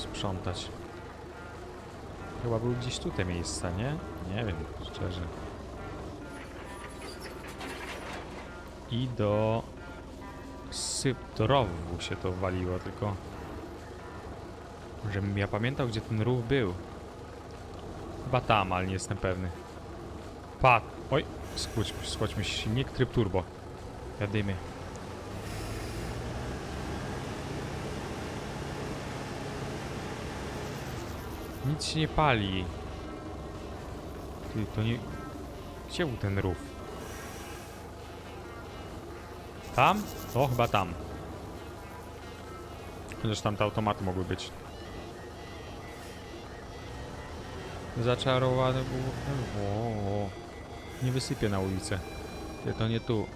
posprzątać. Chyba był gdzieś tu te miejsca, nie? Nie wiem, szczerze. I do... Syp, się to waliło, tylko... Żebym ja pamiętał, gdzie ten rów był. Chyba tam, ale nie jestem pewny. Pat! Oj! Skłóć, składźmy silnik, tryb turbo. Jadymy. Nic się nie pali. Ty, to nie... Gdzie był ten rów? Tam? O, chyba tam. Chociaż tam te automaty mogły być. Zaczarowane było... O, nie wysypię na ulicę. Ty, to nie tu.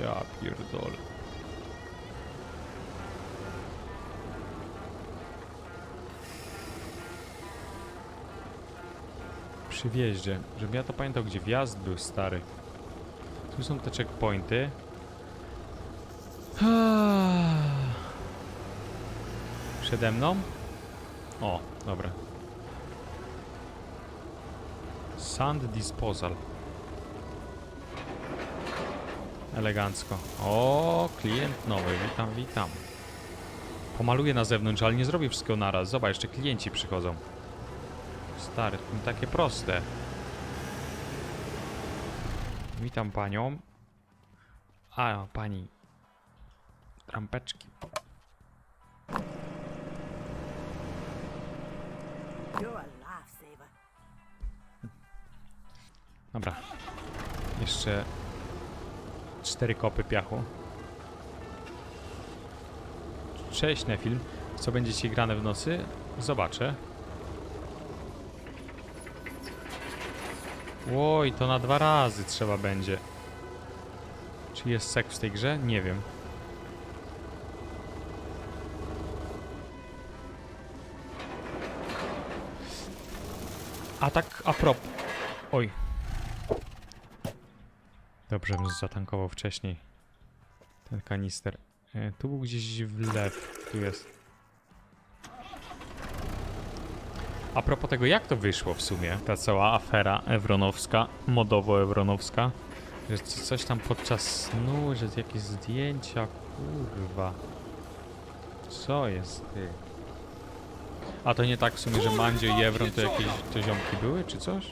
Ja pierdolę. Przy wjeździe, żebym ja to pamiętał, gdzie wjazd był stary. Tu są te checkpointy. Przede mną? O, dobra. Sand disposal. Elegancko. O, klient nowy, witam, witam. Pomaluję na zewnątrz, ale nie zrobię wszystkiego naraz. Zobacz, jeszcze klienci przychodzą. Stary, to nie takie proste. Witam panią. A, pani. Trampeczki. Dobra. Jeszcze cztery kopy piachu. Cześć Nefil. Co będzie ci grane w nocy? Zobaczę. Oj, to na dwa razy trzeba będzie. Czy jest seks w tej grze? Nie wiem. A tak a propos. Oj. Dobrze bym zatankował wcześniej. Ten kanister. E, tu był gdzieś w lew. Tu jest. A propos tego, jak to wyszło w sumie, ta cała afera ewronowska, modowo-ewronowska, że coś tam podczas snu, że jakieś zdjęcia, kurwa. Co jest ty? A to nie tak w sumie, że Mandzio i Ewron to jakieś to ziomki były, czy coś?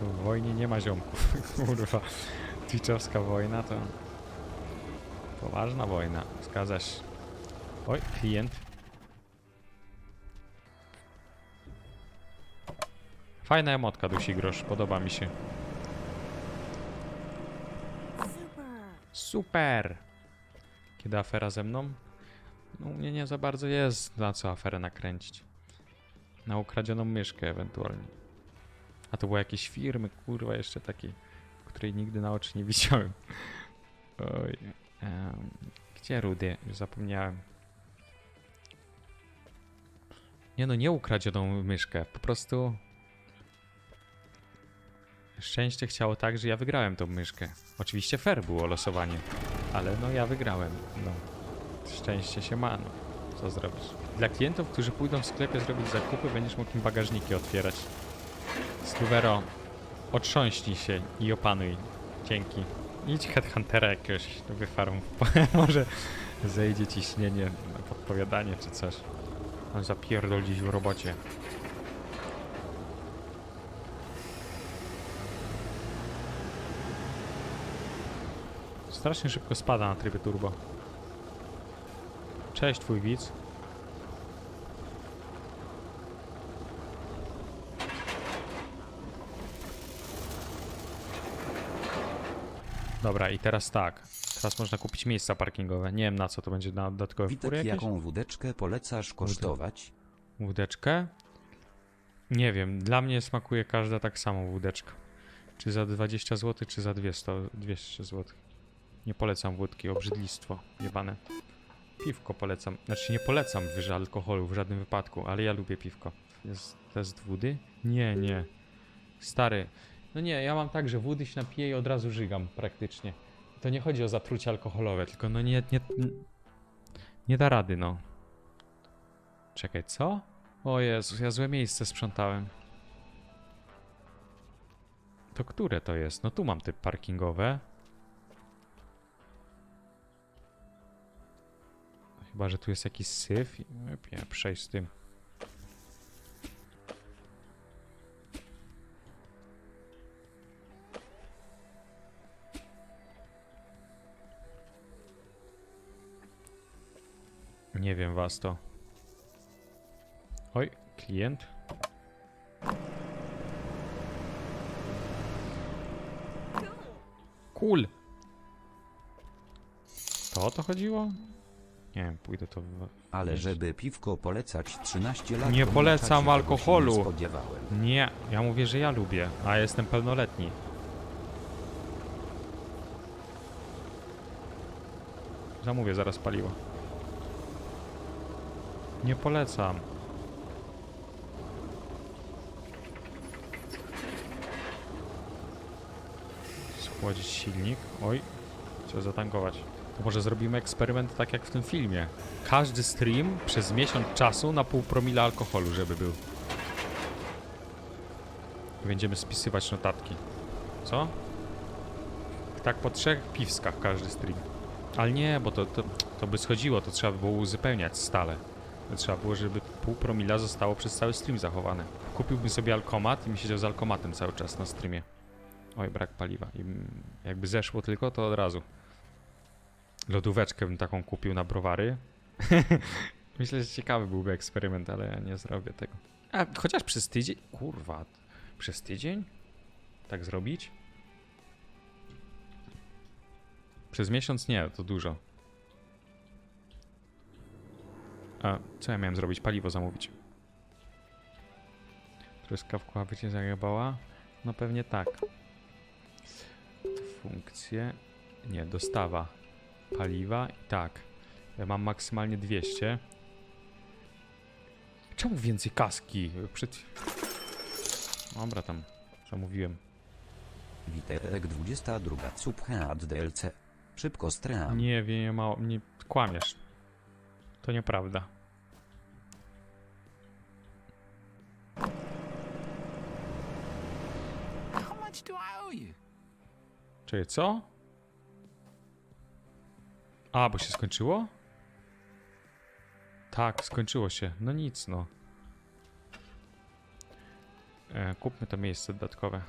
W wojnie nie ma ziomków, kurwa. Twitchowska wojna to... Poważna wojna, zgadza się. Oj, klient. Fajna emotka, Dusi Grosz, podoba mi się. Super. Kiedy afera ze mną? No mnie nie za bardzo jest na co aferę nakręcić. Na ukradzioną myszkę ewentualnie. A to były jakieś firmy, kurwa, jeszcze takiej, której nigdy na oczy nie widziałem. Oj. em, gdzie Rudy? Już zapomniałem. Nie no, nie ukradzioną myszkę, po prostu... Szczęście chciało tak, że ja wygrałem tą myszkę. Oczywiście fair było losowanie, ale no ja wygrałem. No, szczęście się ma, no. Co zrobisz? Dla klientów, którzy pójdą w sklepie zrobić zakupy, będziesz mógł im bagażniki otwierać. Stuvero, otrząśnij się i opanuj. Dzięki. Idź headhuntera jakiegoś wyfarm. Może zejdzie ciśnienie na podpowiadanie czy coś. On zapierdol dziś w robocie. Strasznie szybko spada na trybie turbo. Cześć twój widz. Dobra, i teraz tak. Teraz można kupić miejsca parkingowe. Nie wiem na co to będzie, na dodatkowe Witek, jakieś? jaką wódeczkę polecasz kosztować? Wódeczkę? Nie wiem, dla mnie smakuje każda tak samo wódeczka. Czy za 20 zł, czy za 200, 200 zł. Nie polecam wódki, obrzydlistwo, jebane. Piwko polecam. Znaczy nie polecam wyżej alkoholu w żadnym wypadku, ale ja lubię piwko. Jest test wody? Nie, nie. Stary. No nie, ja mam tak, że wody się napiję i od razu żygam praktycznie. To nie chodzi o zatrucie alkoholowe, tylko no nie, nie, nie da rady, no. Czekaj, co? O Jezus, ja złe miejsce sprzątałem. To które to jest? No tu mam te parkingowe. Chyba, że tu jest jakiś syf. Nie, przejść z tym. Nie wiem was to. Oj, klient. Cool. To o to chodziło? Nie wiem, pójdę to. w- Ale żeby piwko polecać 13 lat Nie polecam czasie tego się alkoholu. Nie spodziewałem. Nie, ja mówię, że ja lubię, a ja jestem pełnoletni. Zamówię zaraz paliwo. Nie polecam. Schłodzić silnik. Oj, trzeba zatankować. To może zrobimy eksperyment tak jak w tym filmie. Każdy stream przez miesiąc czasu na pół promila alkoholu, żeby był. Będziemy spisywać notatki. Co? Tak po trzech piwskach każdy stream. Ale nie, bo to, to, to by schodziło, to trzeba by było uzupełniać stale. Trzeba było, żeby pół promila zostało przez cały stream zachowane. Kupiłbym sobie alkomat i mi siedział z alkomatem cały czas na streamie. Oj, brak paliwa. I jakby zeszło tylko, to od razu. Lodóweczkę bym taką kupił na browary. Myślę, że ciekawy byłby eksperyment, ale ja nie zrobię tego. A chociaż przez tydzień. Kurwa. Przez tydzień? Tak zrobić? Przez miesiąc nie, to dużo. A co ja miałem zrobić? Paliwo zamówić. Truskawka by cię zajebała? No pewnie tak. Funkcje. Nie, dostawa paliwa i tak. Ja mam maksymalnie 200. Czemu więcej kaski? Przed... Dobra, tam zamówiłem. Witerek 22 Subhead DLC. Szybko stream. Nie wiem, nie mało. Nie kłamiesz. To nieprawda. Czyli co? A, bo się skończyło? Tak, skończyło się. No nic, no. E, kupmy to miejsce dodatkowe.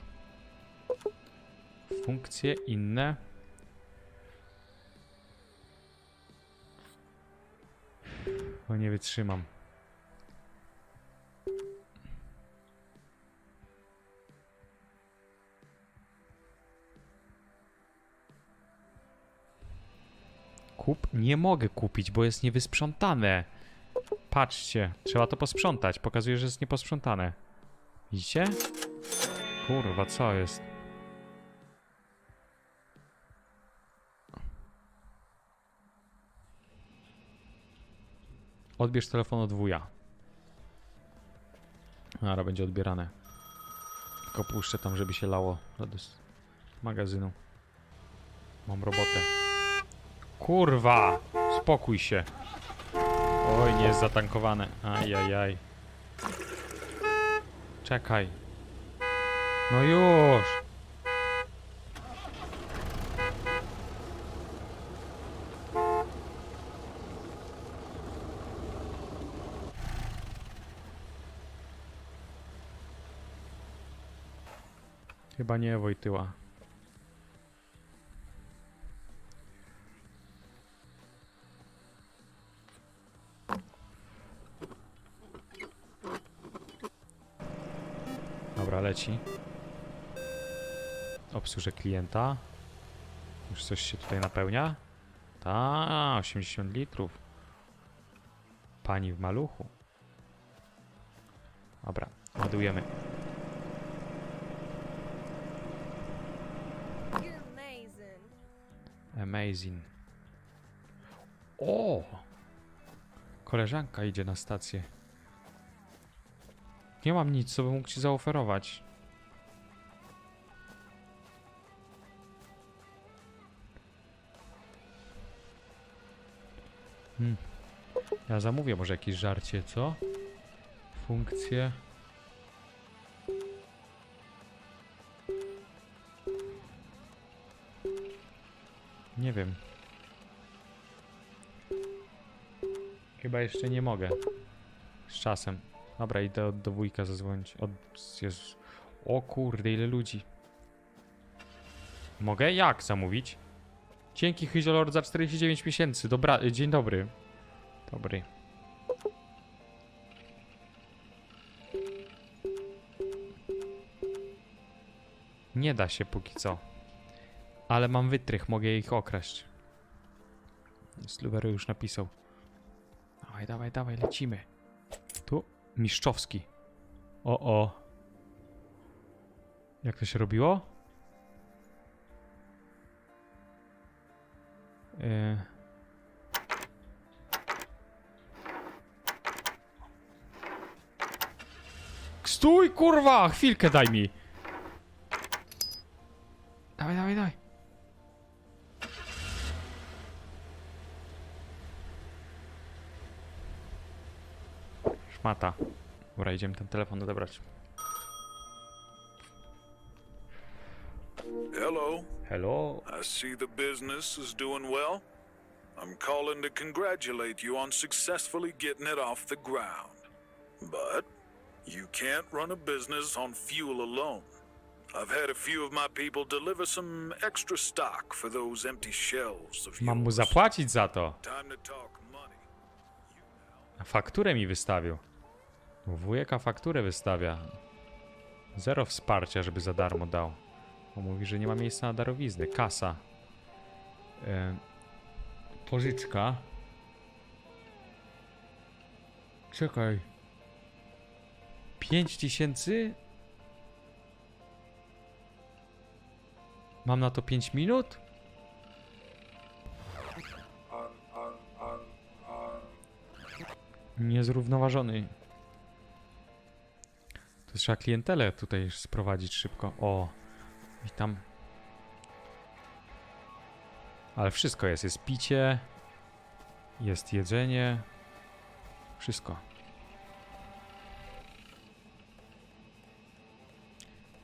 Funkcje inne. O, nie wytrzymam. Nie mogę kupić, bo jest niewysprzątane. Patrzcie, trzeba to posprzątać. Pokazuje, że jest nieposprzątane. Widzicie? Kurwa, co jest? Odbierz telefon od wuja. Ara będzie odbierane. Tylko puszczę tam, żeby się lało do magazynu. Mam robotę. Kurwa! Spokój się. Oj, nie jest zatankowane. Ajajaj. Czekaj. No już! Chyba nie Wojtyła. Leci. Obsłużę klienta. Już coś się tutaj napełnia? Ta, 80 litrów. Pani w maluchu. Dobra, ładujemy. Amazing. O! Koleżanka idzie na stację. Nie mam nic, co bym mógł ci zaoferować. Hmm. Ja zamówię może jakieś żarcie, co? Funkcje. Nie wiem. Chyba jeszcze nie mogę. Z czasem. Dobra, idę do wujka zadzwonić. Od... Jezus. O kurde, ile ludzi. Mogę? Jak zamówić? Dzięki Hyziolord za 49 miesięcy. Dobra, y, dzień dobry. Dobry. Nie da się póki co. Ale mam wytrych, mogę ich okraść. Sluwery już napisał. Dawaj, dawaj, dawaj, lecimy. Tu Miszczowski. O, o. Jak to się robiło? Yy. Stój, kurwa! Chwilkę daj mi. Dawaj, dawaj, dawaj. Szmata. Dobra, idziemy ten telefon odebrać. Hello. Hello. I see the business is doing well. I'm calling to congratulate you on successfully getting it off the ground. But you can't run a business on fuel alone. I've had a few of my people deliver some extra stock for those empty shelves of Mam mu yours. zapłacić za to. Time to talk money. Fakturę mi wystawił. Wujeka fakturę wystawia. Zero wsparcia, żeby za darmo dał. Bo mówi, że nie ma miejsca na darowizny. Kasa. E, pożyczka. Czekaj. 5 tysięcy? Mam na to 5 minut? Niezrównoważony. To trzeba klientelę tutaj sprowadzić szybko. O, witam. Ale wszystko jest. Jest picie, jest jedzenie. Wszystko.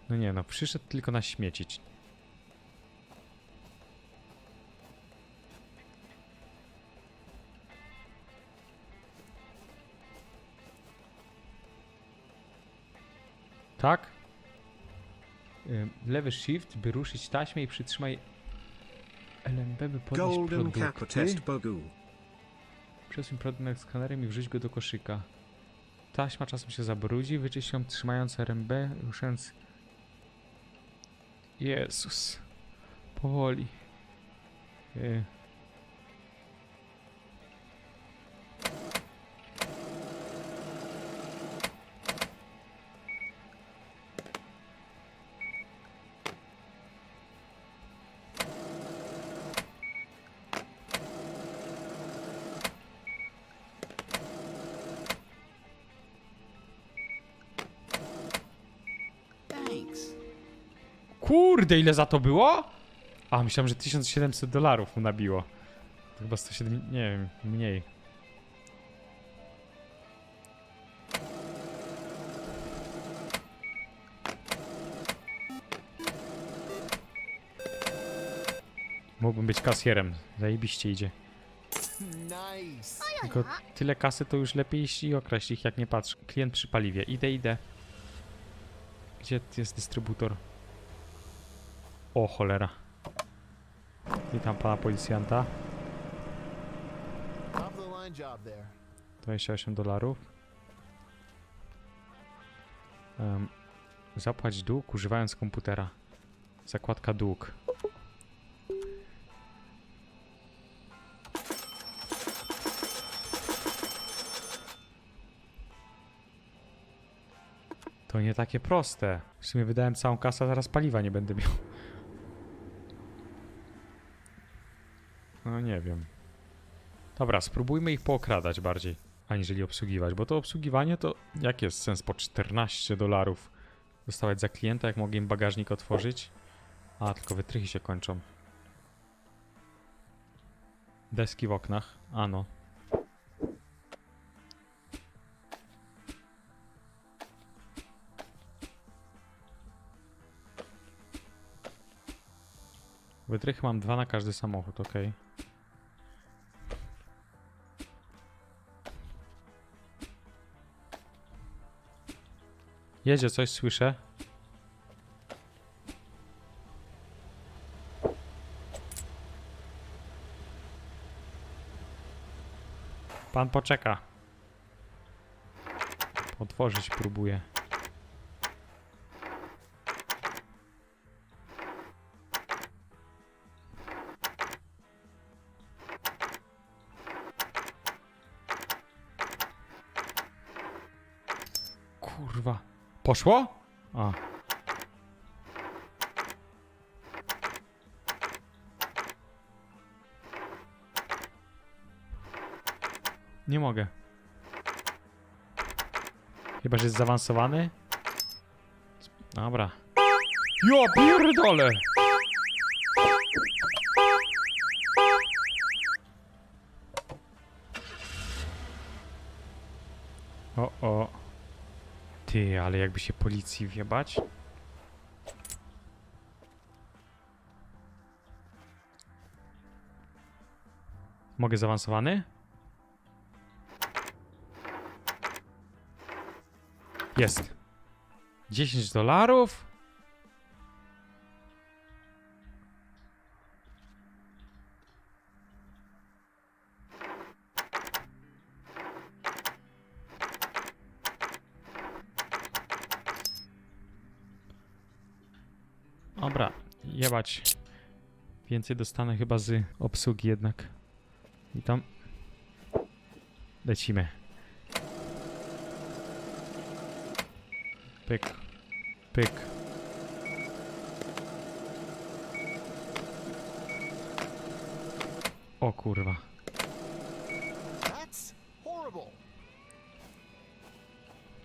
No nie, no przyszedł tylko na Tak? Lewy shift, by ruszyć taśmę i przytrzymaj LMB, by podnieść Golden produkty. Przesuń produkt skanerem i wrzuć go do koszyka. Taśma czasem się zabrudzi, wyczyść ją trzymając RMB, ruszając... Jezus. Powoli. Y. Kurde, ile za to było? A, myślałem, że 1700 dolarów mu nabiło. To chyba 107, nie wiem, mniej. Mógłbym być kasjerem. Zajebiście idzie. Nice. Tylko tyle kasy to już lepiej i okraść ich jak nie patrz. Klient przy paliwie. Idę, idę. Gdzie jest dystrybutor? O cholera. Witam pana policjanta. Top of the line job there. 28 dolarów. Em, zapłać dług używając komputera. Zakładka dług. To nie takie proste. W sumie wydałem całą kasę, a zaraz paliwa nie będę miał. no nie wiem. Dobra, spróbujmy ich pookradać bardziej, aniżeli obsługiwać, bo to obsługiwanie to jak jest sens po 14 dolarów dostawać za klienta, jak mogę im bagażnik otworzyć? A, tylko wytrychy się kończą. Deski w oknach. Ano. Wytrych mam dwa na każdy samochód, ok. Jedzie coś, słyszę. Pan poczeka. Otworzyć próbuję. Kurwa. Poszło? A. Nie mogę. Chyba, że jest zaawansowany? Dobra. Ja pierdolę! O, o. Ty, ale jakby się policji wjebać? Mogę zaawansowany? Jest. 10 dolarów? Więcej dostanę chyba z obsługi jednak. I tam. Lecimy. Pyk. Pyk. O kurwa.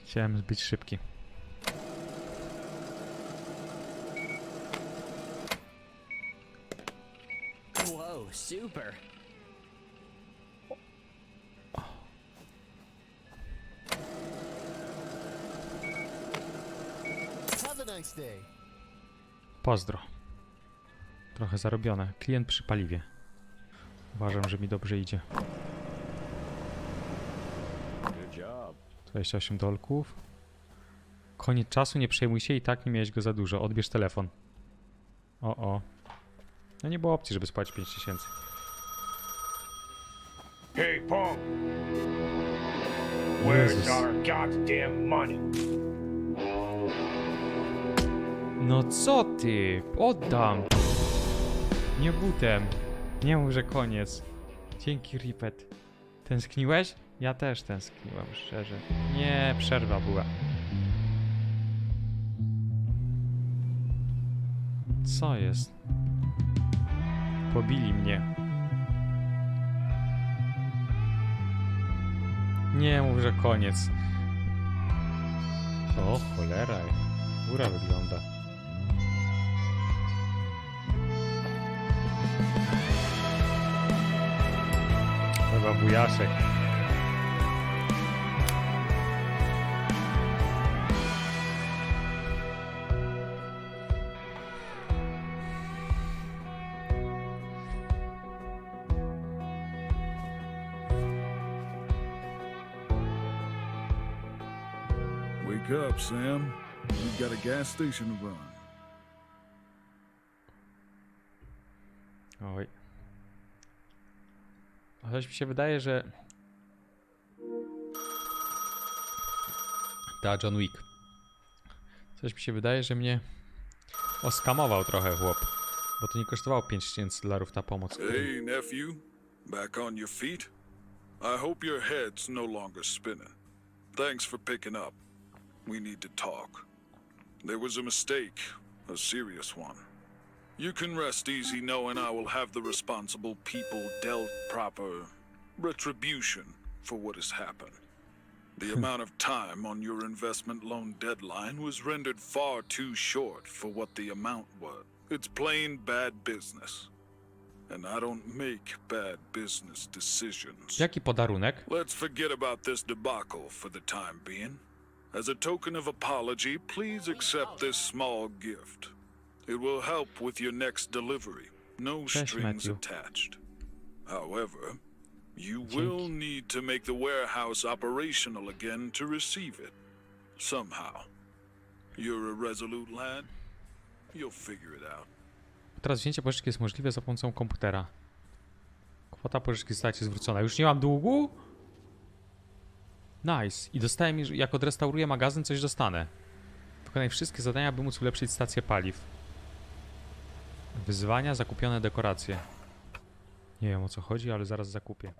Chciałem być szybki. Super. Have a nice day. Pozdro. Trochę zarobione. Klient przy paliwie. Uważam, że mi dobrze idzie. 28 dolków. Koniec czasu, nie przejmuj się i tak nie miałeś go za dużo. Odbierz telefon. O, o. No nie było opcji, żeby spłacić 5000. Hey. Where's Jezus. our goddamn money? No co ty? Oddam. Nie butem. Nie mów, że koniec. Dzięki, Ripet. Tęskniłeś? Ja też tęskniłem, szczerze. Nie, przerwa była. Co jest? Pobili mnie. Nie mów, że koniec. O, cholera. Góra wygląda. Chyba wujaszek. Wake up, Sam. We've got a gas station to run. Oj. Coś mi się wydaje, że... Da, John Wick. Coś mi się wydaje, że mnie oskamował trochę chłop. Bo to nie kosztowało 5000 dolarów ta pomoc. Hey, nephew. Back on your feet? I hope your head's no longer spinning. Thanks for picking up. We need to talk. There was a mistake, a serious one. You can rest easy knowing I will have the responsible people dealt proper retribution for what has happened. The hmm. amount of time on your investment loan deadline was rendered far too short for what the amount was. It's plain bad business. And I don't make bad business decisions. Jaki podarunek? Let's forget about this debacle for the time being. As a token of apology, please accept this small gift. It will help with your next delivery. No strings attached. However, you will need to make the warehouse operational again to receive it. Somehow. You're a resolute lad. You'll figure it out. Teraz wzięcie pożyczki jest możliwe za pomocą komputera. Kwota pożyczki została zwrócona. Już nie mam długu? Nice. I dostałem, jak odrestauruję magazyn, coś dostanę. Wykonaj wszystkie zadania, by móc ulepszyć stację paliw. Wyzwania, zakupione dekoracje. Nie wiem o co chodzi, ale zaraz zakupię.